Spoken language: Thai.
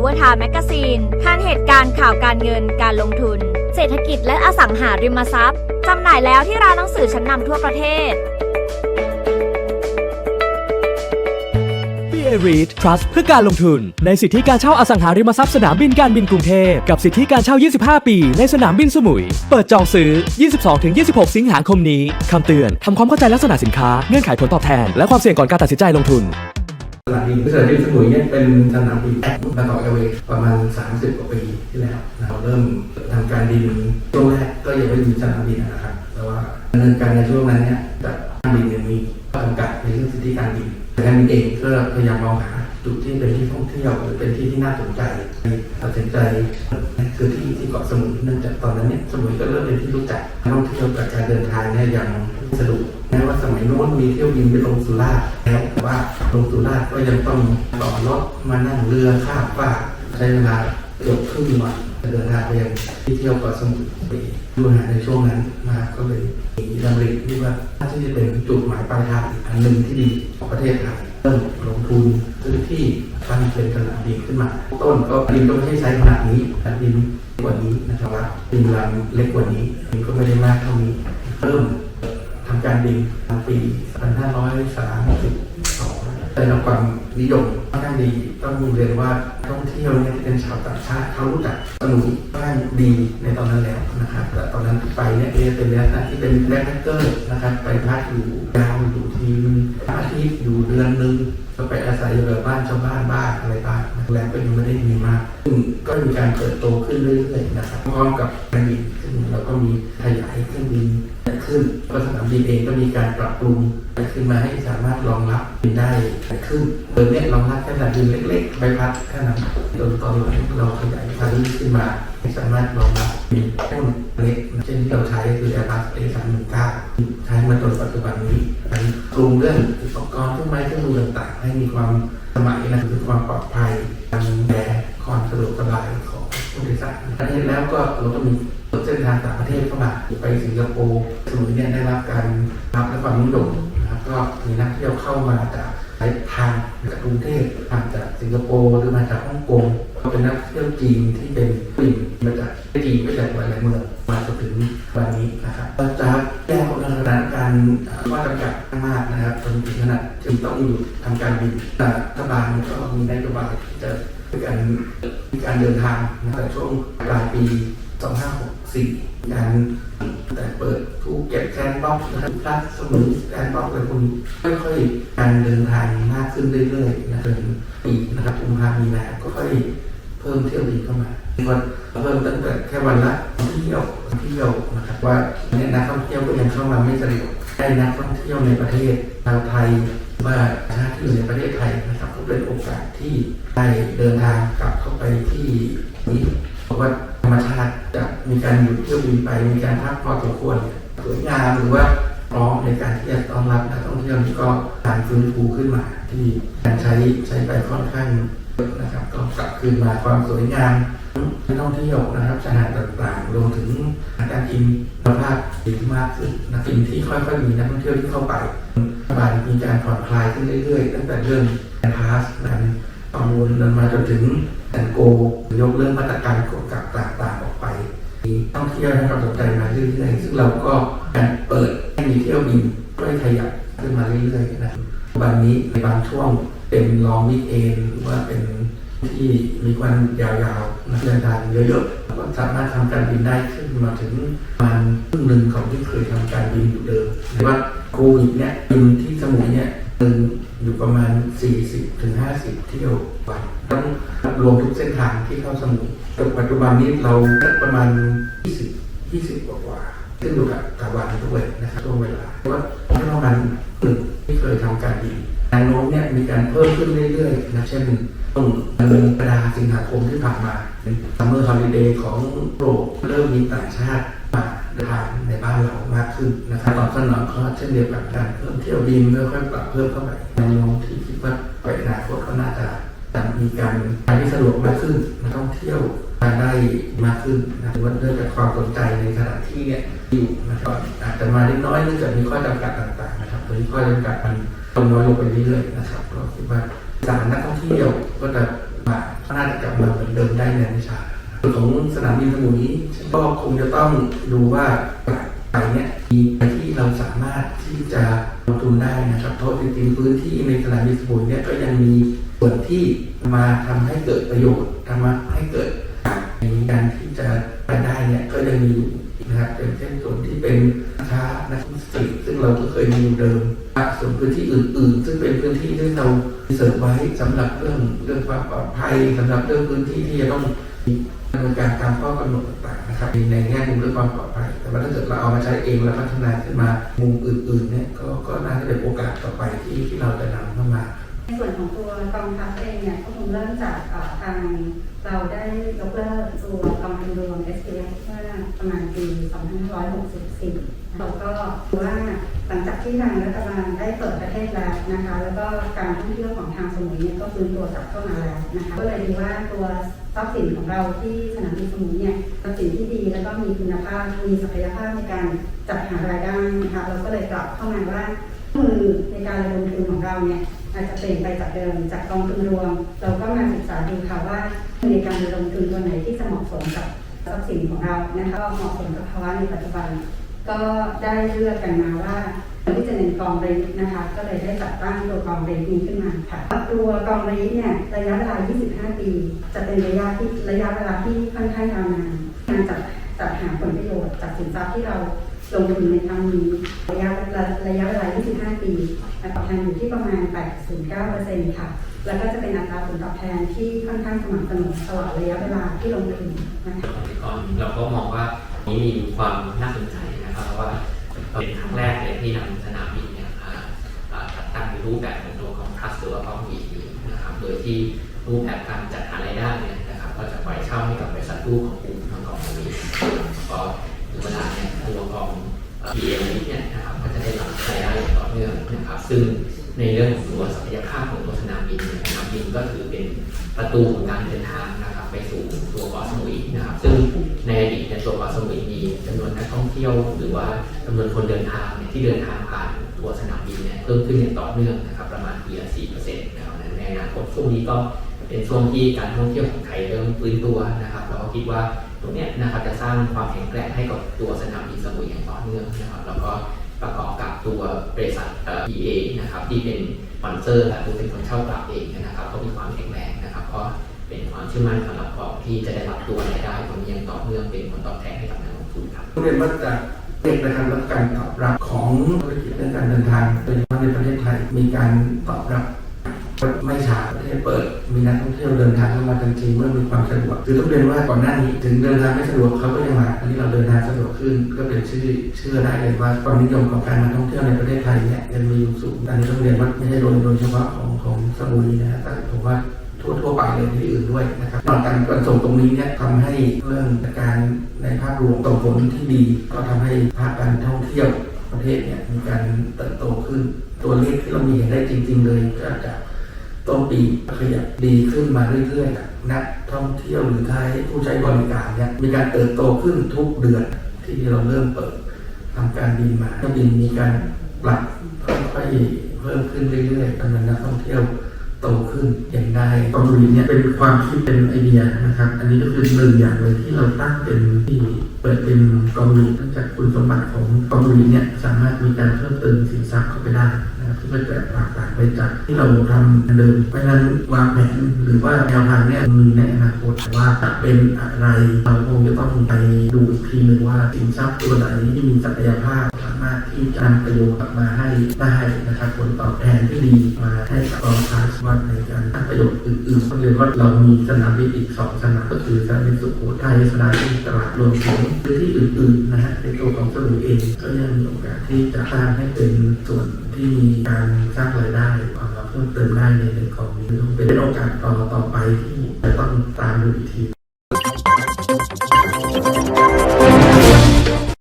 Power Time Magazine ทันเหตุการณ์ข่าวการเงินการลงทุน เศรษฐกิจและอสังหาริมทรัพย์ จำหน่ายแล้วที่ร้านหนังสือชั้นนำทั่วประเทศ BA REIT Trust เพื่อการลงทุน ในสิทธิการเช่าอสังหาริมทรัพย์สนามบินการบินกรุงเทพ กับสิทธิการเช่า 25 ปี ในสนามบินสมุย เปิดจองซื้อ 22-26 สิงหาคมนี้ คำเตือน ทำความเข้าใจลักษณะสินค้า เงื่อนไขผลตอบแทน และความเสี่ยงก่อนการตัดสินใจลงทุน นามบินพิเศษที่สมุยเนี่ยเป็นสนามบินแอร์มาต่อเอเวย์ประมาณ 30 กว่าปีที่แล้วเราเริ่มทำการบินช่วงแรกก็ยังไม่มีสนามบินนะครับ แต่ว่าดำเนินการในช่วงนั้นเนี่ยจัดสนามบินยังมีจำกัดในเรื่องสิทธิการบินแต่การบินเองก็พยายามมองหา จุดที่เป็นที่ท่องเที่ยวหรือเป็นที่ที่น่าสนใจตัดสินใจคือที่ที่เกาะสมุยเนื่องจากตอนนั้นเนี่ยสมุยก็เริ่มเป็นที่รู้จักท่องเที่ยวกับการเดินทางเนี่ยยังสะดวกแม้ว่าสมัยโน้นมีเที่ยวบินไปลงสุราษฎร์แล้วแต่ว่าลงสุราษฎร์ก็ยังต้องต่อรถมานั่งเรือข้ามฟากใช้เวลาเกือบครึ่งวันเดินทางไปยังที่เที่ยวเกาะสมุยไปดูหาในช่วงนั้นมาก็เลยมีดำริที่ว่าถ้าจะเป็นจุดหมายปลายทางอีกอันหนึ่งที่ดีของประเทศไทย เริ่มลงทุนซื้อที่ตั้งเป็นสนามบินขึ้นมา ต้นก็บินก็ไม่ใช่ใช้ขนาดนี้แต่บินเล็กกว่านี้นะครับว่าบินลำเล็กกว่านี้บินก็ไม่ได้มากเท่านี้ เริ่มทำการบินปี2532ได้รับความนิยมค่อนข้างดีต้องเรียนว่าท่องเที่ยวเนี่ยที่เป็นชาวต่างชาติเขารู้จักสนุกบ้างดีในตอนนั้นแล้วนะครับแต่ตอนนั้นไปเนี่ยเป็นลักษณะที่เป็นแบ็คแพคเกอร์นะครับไปพักอยู่ยาวอยู่ทีม ทิตย์อยู่เดือนหนึงก็ไปอาศัยอยู่กับบ้านชาวบ้านบ้างอะไรบ้างแรงก็ยังไม่ได้มีมากซึ่งก็มีการเติบโตขึ้นเรื่อยๆนะครับพร้อมกับการบินซึ่งเราก็มีขยายเครื่องบินขึ้นก็สนามบินเองก็มีการปรับปรุงขึ้นมาให้สามารถรองรับบินได้ขึ้นเดิมเนี่ยรองรับแค่สนามบินเล็กๆใบพัดแค่นั้นจนตอนหลังเราขยายพารีขึ้นมาให้สามารถรองรับบินรุ่นเล็กเช่นที่เราใช้คือ Airbus A319 ใช้มาจนปัจจุบันนี้การปรุงเรื่องอุปกรณ์เครื่องไม้เครื่องมือต่างๆ ให้มีความสมัยนะคือความปลอดภัยการดูแลความสะดวกสบายของผู้โดยสารประเทศแล้วก็เราก็มีเส้นทางต่างประเทศเข้ามาไปสิงคโปร์สมุยเนี่ยได้รับการรับและความนิยมนะครับก็มีนักเที่ยวเข้ามาจาก หลายทางจากกรุงเทพทางจากสิงคโปร์หรือมาจากฮ่องกงก็เป็นนักเที่ยวจีนที่เป็นผู้หญิงมาจากจีนก็จากหลายๆเมืองมาจนถึงวันนี้นะครับก็จะแก้ปัญหาการว่าจำกัดมากนะครับจนถึงขนาดที่ต้องหยุดทำการบินแต่รัฐบาลก็มีนโยบายที่จะมีการมีการเดินทางนะครับช่วงปลายปี 2564การแต่เปิดภูเก็ตแซนบ็อกซ์นะครับพลัสสมุยแซนบ็อกซ์อะไรพวกนี้ค่อยๆการเดินทางมากขึ้นเรื่อยๆนะจนปีนะครับกุมภาพันธ์มีนาก็ค่อยเพิ่มเที่ยวบินเข้ามาวันเพิ่มตั้งแต่แค่วันละเที่ยวเที่ยวนะครับว่าเนี่ยนักท่องเที่ยวก็ยังเข้ามาไม่สะดวกได้นักท่องเที่ยวในประเทศชาวไทยว่าชาติที่อยู่ในประเทศไทยนะครับก็เป็นโอกาสที่ได้เดินทางกลับเข้าไปที่นี้เพราะว่า รรมชาติจะมีการหยุดเที่ยวบินไปมีการพักพอสมควรสวยงามหรือว่าพร้อมในการที่จะต้อนรับนักท่องเที่ยวก็การฟื้นฟูขึ้นมาที่การใช้ใช้ไปค่อนข้างเยอะนะครับก็กลับคืนมาความสวยงามนักท่องเที่ยวนะครับสถานต่างๆรวมถึงการกินคุณภาพดีมากขึ้นนักกินที่ค่อยๆมีนักท่องเที่ยวที่เข้าไปบาลมีการผ่อนคลายขึ้นเรื่อยๆ ตั้งแต่เรื่องแอนพาสนั้น ประมูลมาจนถึงแอนโกยกเลิกมาตรการกำกับต่างๆออกไปมีท่องเที่ยวให้ความสนใจมาเรื่อยๆซึ่งเราก็การเปิดให้มีเที่ยวบินก็ขยับขึ้นมาเรื่อยๆนะวันนี้ในบางช่วงเป็นลองวิกเอนหรือว่าเป็นที่มีวันยาวๆนักเดินทางเยอะๆก็สามารถทำการบินได้ขึ้นมาถึงประมาณครึ่งหนึ่งของที่เคยทำการบินอยู่เดิมแต่ว่า วิดเนี่ยบินที่สมุยเนี่ยเดินอยู่ประมาณ 40ถึง50เที่ยววันต้องรวมทุกเส้นทางที่เข้าสมุยแต่ปัจจุบันนี้เราได้ประมาณ 20 20 กว่ากว่าขึ้นอยู่กับตะวันด้วยนะครับช่วงเวลาเพราะว่าไม่ประมาณหนึ่งที่เคยทำการบินแนวโน้มเนี่ยมีการเพิ่มขึ้นเรื่อยๆนะเช่นต้นเดือนกรกฎาคมสิงหาคมที่ผ่านมาเป็นซัมเมอร์ฮอลิเดย์ของโปรเริ่มมีต่างชาติ เดินทางในบ้านเรามากขึ้นนะครับตอบสนองก็เช่นเดียวกับการเพิ่มเที่ยวบินค่อยๆปรับเพิ่มเข้าไปแนโน้มที่คิดว่าไปอนาคตก็น่าจะจะมีการไปที่สะดวกมากขึ้นนักท่องเที่ยวมาได้มากขึ้นนะว่าเนื่องจากความสนใจในสถานที่เนี่ยอยู่นะครับอาจจะมาเล็กน้อยเนื่องจากมีข้อจำกัดต่างๆนะครับโดยข้อจำกัดมันลดน้อยลงไปเรื่อยๆนะครับก็คิดว่าสานนักท่องเที่ยวก็จะมาก็น่าจะกลับมาเหมือนเดิมได้ในวิชาน ของสนามบินสมุยก็คงจะต้องดูว่าไปเนี่ยมีอะไรที่เราสามารถที่จะลงทุนได้นะครับ เพราะจริงๆพื้นที่ในสนามบินสมุยเนี่ยก็ยังมีส่วนที่มาทำให้เกิดประโยชน์ทำให้เกิดในการที่จะรายได้เนี่ยก็ยังมีอยู่นะครับอย่างเช่นส่วนที่เป็นร้านค้านักธุรกิซึ่งเราก็เคยมีอยู่เดิมส่วนพื้นที่อื่น ๆ ซึ่งเป็นพื้นที่ที่เราเสร์ฟไว้สำหรับเรื่องเรื่องความปลอดภัยสำหรับเรื่องพื้นที่ที่จะต้อง ดำเนินการตามข้อกำหนดต่างๆนะครับในแง่มุมเรื่องความปลอดภัย แต่ว่าถ้าเกิดเราเอามาใช้เองและพัฒนาขึ้นมามุมอื่นๆเนี่ยก็ก็น่าจะเป็นโอกาสต่อไปที่ที่เราจะนำเข้ามา ในส่วนของตัวกองทัพเองเนี่ยก็คงเริ่มจากทางเราได้ยกเลิกตัวกองทุนรวม s p f เมื่อประมาณปี 2564เราก็ว่าหลังจากที่ทางรัฐบาลได้เปิดประเทศแล้วนะคะ แล้วก็การท่องเที่ยวของทางสมุยเนี่ยก็ฟื้นตัวกลับเข้ามาแล้วนะคะก็เลยดีว่าตัวทรัพย์สินของเราที่สนามบินสมุยเนี่ยทรัพย์สินที่ดีแล้วก็มีคุณภาพมีศักยภาพในการจัดหารายได้นะคะเราก็เลยกลับเข้ามาว่ามือในการระดมทุนของเราเนี่ย อาจจะเปลี่ยนไปจากเดิมจากกองทุนรวม เราก็มาศึกษาดูค่ะว่าในการระดมทุนตัวไหนที่จะเหมาะสมกับทรัพย์สินของเรานะคะก็เหมาะสมกับภาวะในปัจจุบัน ก็ได้เลือกกันมาว่าที่จะเน้นกองเรทนะคะ ก็เลยได้จัดตั้งตัวกองเรทนี้ขึ้นมาค่ะ ตัวกองเรทเนี่ยระยะเวลา 25 ปี จะเป็นระยะที่ระยะเวลาที่ค่อนข้างยาวนานการจัดจัดหาผลประโยชน์จากสินทรัพย์ที่เรา ลงทุนในครั้งนี้ระยะระยะเวลา 25 ปีอัตราตอบแทนอยู่ที่ประมาณ8.09%ค่ะ แล้วก็จะเป็นอัตราผลตอบแทนที่ค่อนข้างสม่ำเสมอตลอดระยะเวลาที่ลงทุนนะคะก่อนเราก็มองว่านี้มีความน่าสนใจนะครับเพราะว่าเป็นครั้งแรกเลยที่นำสนามบินเนี่ยมาอ่าจัดตั้งในรูปแบบของตัวของทรัสหรือว่าของวีนะครับโดยที่รูปแบบการจัดหารายได้เนี่ยนะครับก็จะปล่อยเช่าให้กับบริษัทลูกของกลุ่มทางกองวีแล้วก็ถึงเวลาเนี่ยตัวของ พีเอเนี่ยนะครับก็จะได้รับรายได้อย่างต่อเนื่องนะครับซึ่งในเรื่องของตัวศักยภาพของตัวสนามบินสนามบินก็ถือเป็นประตูของการเดินทางนะครับไปสู่ตัวเกาะสมุยนะครับ ซึ่งในอดีตในตัวเกาะสมุยมีจำนวนนักท่องเที่ยว หรือว่าจำนวนคนเดินทางที่เดินทางผ่านตัวสนามบินเนี่ยเพิ่มขึ้นอย่างต่อเนื่องนะครับประมาณปีละ4%นะครับในอนาคตช่วงนี้ก็ เป็นช่วงที่การท่องเที่ยวของไทยเริ่มฟื้นตัวนะครับเราก็คิดว่าตรงนี้นะครับจะสร้างความแข็งแกร่งให้กับตัวสนามบินสมุยอย่างต่อเนื่องนะครับแล้วก็ประกอบกับตัวบริษัทเอ่อ PA นะครับที่เป็นสปอนเซอร์และผู้เป็นคนเช่าปรับเองนะครับก็มีความแข็งแรงนะครับก็เป็นความเชื่อมั่นสำหรับกองที่จะได้รับตัวรายได้ตรงนี้อย่างต่อเนื่องเป็นผลตอบแทนให้กับนักลงทุนครับเรียนว่าจากเด็กนะครับและการตอบรับของธุรกิจเรื่องการเดินทางโดยเฉพาะในประเทศไทยมีการตอบรับ ไม่ช้าประเทศเปิดมีนักท่องเที่ยวเดินทางเข้ามาทันทีเมื่อมีความสะดวกคือต้องเรียนว่าก่อนหน้านี้ถึงเดินทางไม่สะดวกเขาก็ยังมาอันนี้เราเดินทางสะดวกขึ้น ก็เป็นชื่อเชื่อได้เลยว่าความนิยมของการมาท่องเที่ยวในประเทศไทยเนี่ยยังมีอยู่สูงอันนี้ต้องเรียนว่าไม่ใช่โดยโดยเฉพาะของของสมุยนะแต่ผมว่าทั่วทั่วไปเลยที่อื่นด้วยนะครับนอกจากการส่งตรงนี้เนี่ยทำให้เรื่องการในภาพรวมส่งผลที่ดี ก็ทำให้ภาคการท่องเที่ยวประเทศเนี่ยมีการเติบโตขึ้น ตัวเลขที่เรามีเห็นได้จริง ๆ เลยก็จาก ต้นปีขยับดีขึ้นมาเรื่อยๆนักท่องเที่ยวหรือใช้ผู้ใช้บริการเนี่ยมีการเติบโตขึ้นทุกเดือนที่เราเริ่มเปิดทำการบินมาก็บินมีการปรับค่อยๆเพิ่มขึ้นเรื่อยๆจำนวนนักท่องเที่ยวโตขึ้นอย่างได้กองทุนเนี่ยเป็นความคิดเป็นไอเดียนะครับ อันนี้ก็คือหนึ่งอย่างเลยที่เราตั้งเป็นที่เปิดเป็นกองทุนเนื่องจากคุณสมบัติของกองทุนเนี่ยสามารถมีการเพิ่มเติมสินทรัพย์เข้าไปได้ นะครับที่มันจะแตกต่างไปจากที่เราทำเดิมเพราะฉะนั้นวางแผนหรือว่าแนวทางเนี่ยมีในอนาคตว่าจะเป็นอะไรเราคงจะต้องไปดูอีกทีหนึ่งว่าสินทรัพย์ตัวไหนที่มีศักยภาพสามารถที่จะนำประโยชน์กลับมาให้ได้นะครับผลตอบแทนที่ดีมาให้กับกองทัพว่าในการสร้างประโยชน์อื่นๆต้องเรียนว่าเรามีสนามบินอีกสองสนามก็คือสนามบินสุโขทัยสนามบินตลาดรวมถึงพื้นที่อื่นๆนะฮะในตัวของสมุยเองก็ยังมีโอกาสที่จะสร้างให้เป็นส่วนที่มีการสร้างรายได้ความรับเพิ่มเติมได้ในเรื่องของนี้ต้องเป็นโอกาสต่อต่อไปที่จะต้องตามดูอีกที